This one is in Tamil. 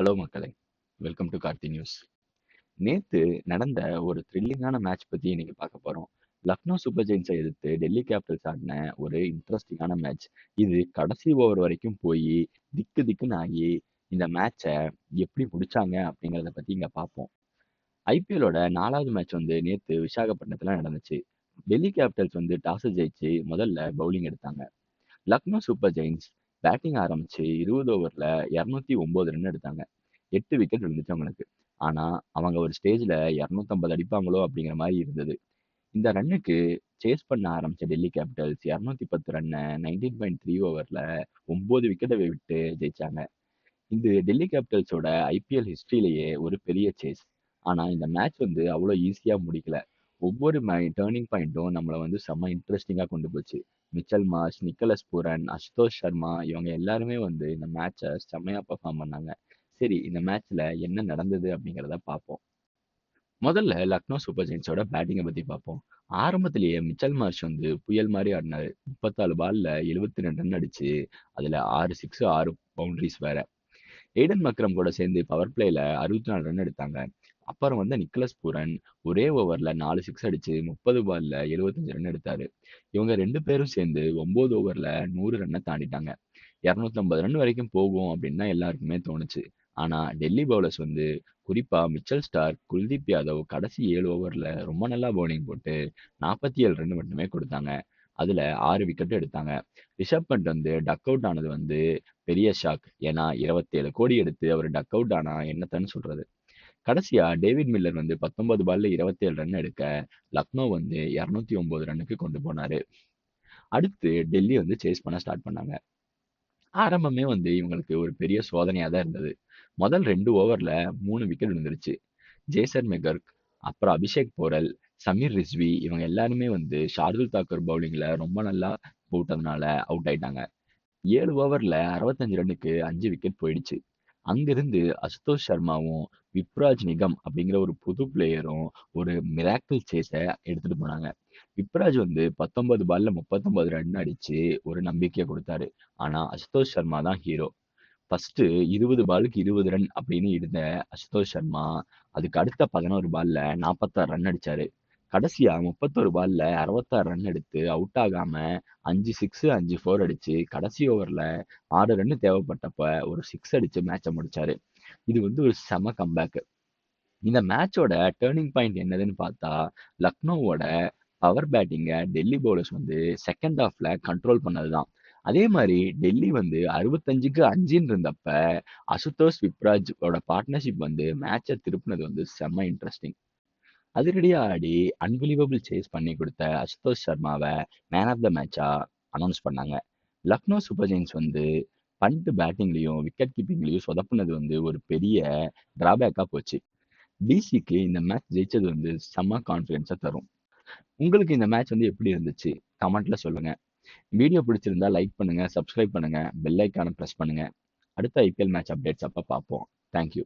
ஹலோ மக்களே! Welcome to Karthi news. நேத்து நடந்த ஒரு த்ரில்லிங்கான மேட்ச் பத்தி இன்னைக்கு பார்க்க போறோம். லக்னோ சூப்பர் ஜெயின்ஸை எதிர்த்து டெல்லி கேபிட்டல்ஸ் ஆடின ஒரு இன்ட்ரெஸ்டிங்கான மேட்ச். இது கடைசி ஓவர் வரைக்கும் போய் திக்கு திக்குன்னு ஆகி இந்த மேட்சை எப்படி முடிச்சாங்க அப்படிங்கிறத பத்தி இங்க பார்ப்போம். ஐபிஎல்லோட நாலாவது மேட்ச் வந்து நேத்து விசாகப்பட்டினத்துல நடந்துச்சு. டெல்லி கேபிட்டல்ஸ் வந்து டாஸ் ஜெயிச்சு முதல்ல பவுலிங் எடுத்தாங்க. லக்னோ சூப்பர் ஜெயின்ஸ் பேட்டிங் ஆரம்பிச்சு 20 ஓவர்ல 209 ரன் எடுத்தாங்க. 8 விக்கெட் விழுந்துச்சு அவங்களுக்கு. ஆனா, அவங்க ஒரு ஸ்டேஜ்ல 250 அடிப்பாங்களோ அப்படிங்கிற மாரி இருந்தது. இந்த ரன்னுக்கு சேஸ் பண்ண ஆரம்பிச்ச டெல்லி கேபிட்டல்ஸ் 210 ரன்ன 19.3 ஓவர்ல 9 விக்கெட்ட விட்டு ஜெயிச்சாங்க. இது டெல்லி கேபிட்டல்ஸோட ஐபிஎல் ஹிஸ்டரியிலேயே ஒரு பெரிய சேஸ். ஆனா, இந்த மேட்ச் வந்து அவ்வளோ ஈஸியா முடிக்கல. ஒவ்வொரு மை டர்னிங் பாயிண்ட்டும் நம்மளை வந்து செம்ம இன்ட்ரெஸ்டிங்காக கொண்டு போச்சு. Mitchell Marsh, Nicholas Pooran, Ashutosh Sharma இவங்க எல்லாருமே வந்து இந்த மேட்சை செம்மையா பெர்ஃபார்ம் பண்ணாங்க. சரி இந்த மேட்ச்சில் என்ன நடந்தது அப்படிங்கிறத பார்ப்போம். முதல்ல லக்னோ சூப்பர் ஜெயின்ஸோட பேட்டிங்கை பற்றி பார்ப்போம். ஆரம்பத்திலேயே மிச்சல் மார்ஷ் வந்து புயல் மாதிரி ஆடினார் முப்பத்தாலு பாலில் எழுபத்தி ரெண்டு ரன் அடிச்சு, அதில் ஆறு சிக்ஸ் ஆறு பவுண்டரிஸ் வேற. எய்டன் மக்ரம் கூட சேர்ந்து பவர் பிளேயில அறுபத்தி நாலு ரன் எடுத்தாங்க. அப்புறம் வந்த நிக்கலஸ் பூரன் ஒரே ஓவர்ல நாலு சிக்ஸ் அடிச்சு 30 பால்ல 75 ரன் எடுத்தாரு. இவங்க ரெண்டு பேரும் சேர்ந்து 9 ஓவர்ல நூறு ரன்னை தாண்டிட்டாங்க. 250 ரன் வரைக்கும் போகும் அப்படின்னு தான் எல்லாருக்குமே தோணுச்சு. ஆனா, டெல்லி பவுலர்ஸ் வந்து குறிப்பா மிச்சல் ஸ்டார் குல்தீப் யாதவ் கடைசி ஏழு ஓவர்ல ரொம்ப நல்லா பவுலிங் போட்டு 47 ரன் மட்டுமே கொடுத்தாங்க. அதுல ஆறு விக்கெட் எடுத்தாங்க. ரிஷப் பண்ட் வந்து டக் அவுட் ஆனது வந்து பெரிய ஷாக். ஏன்னா 27 கோடி எடுத்து அவர் டக் அவுட் ஆனா என்னத்தன்னு சொல்றது. கடைசியா டேவிட் மில்லர் வந்து 19 பால்ல 27 ரன் எடுக்க, லக்னோ வந்து 209 ரன்னுக்கு கொண்டு போனாரு. அடுத்து டெல்லி வந்து சேஸ் பண்ண ஸ்டார்ட் பண்ணாங்க. ஆரம்பமே வந்து இவங்களுக்கு ஒரு பெரிய சோதனையா தான் இருந்தது. முதல் ரெண்டு ஓவர்ல மூணு விக்கெட் விழுந்துருச்சு. ஜேசர் மெகர்க், அப்புறம் அபிஷேக் போரல், சமீர் ரிஸ்வி இவங்க எல்லாருமே வந்து ஷார்துல் தாக்கூர் பவுலிங்ல ரொம்ப நல்லா போட்டதுனால அவுட் ஆயிட்டாங்க. ஏழு ஓவர்ல 65 ரன்னுக்கு அஞ்சு விக்கெட் போயிடுச்சு. அங்கிருந்து அசுதோஷ் சர்மாவும், விப்ராஜ் நிகம் அப்படிங்கிற ஒரு புது பிளேயரும் ஒரு மிராக்கிள் சேஸை எடுத்துட்டு போனாங்க. விப்ராஜ் வந்து 19 பால்ல 39 ரன் அடிச்சு ஒரு நம்பிக்கையை கொடுத்தாரு ஆனா, அசுதோஷ் சர்மா தான் ஹீரோ. ஃபர்ஸ்ட் 20 பாலுக்கு 20 ரன் அப்படின்னு இருந்த அசுதோஷ் சர்மா, அதுக்கு அடுத்த 11 பால்ல 46 ரன் அடிச்சாரு. கடைசியா 31 பால்ல 66 ரன் எடுத்து அவுட் ஆகாம அஞ்சு சிக்ஸ் அஞ்சு ஃபோர் அடிச்சு கடைசி ஓவர்ல ஆறு ரன் தேவைப்பட்டப்ப ஒரு சிக்ஸ் அடிச்சு மேட்சை முடிச்சாரு. இது வந்து ஒரு செம கம்பேக். இந்த மேட்சோட டேர்னிங் பாயிண்ட் என்னதுன்னு பார்த்தா, லக்னோவோட பவர் பேட்டிங்கை டெல்லி பவுலர்ஸ் வந்து செகண்ட் ஹாஃப்ல கண்ட்ரோல் பண்ணது தான். அதே மாதிரி டெல்லி வந்து 65க்கு 5ன்னு இருந்தப்ப, அசுதோஷ், விப்ராஜோட பார்ட்னர்ஷிப் வந்து மேட்சை திருப்பினது வந்து செம்ம இன்ட்ரெஸ்டிங் அதிரடியா ஆடி அன்பிலீவபிள் சேஸ் பண்ணி கொடுத்த அசுதோஷ் சர்மாவை மேன் ஆஃப் த மேட்சா அனௌன்ஸ் பண்ணாங்க. லக்னோ சூப்பர் ஜெயின்ஸ் வந்து பண்ட்டு பேட்டிங்லேயும் விக்கெட் கீப்பிங்லேயும் சொதப்புனது வந்து ஒரு பெரிய டிராபேக்காக போச்சு. டிசிக்கு இந்த மேட்ச் ஜெயிச்சது வந்து செம்ம கான்ஃபிடென்ஸாக தரும். உங்களுக்கு இந்த மேட்ச் வந்து எப்படி இருந்துச்சு? கமெண்ட்ல சொல்லுங்க. வீடியோ பிடிச்சிருந்தா லைக் பண்ணுங்க, சப்ஸ்கிரைப் பண்ணுங்க, பெல் ஐகான ப்ரெஸ் பண்ணுங்க. அடுத்த ஐபிஎல் மேட்ச் அப்டேட்ஸ் அப்போ பார்ப்போம். Thank you.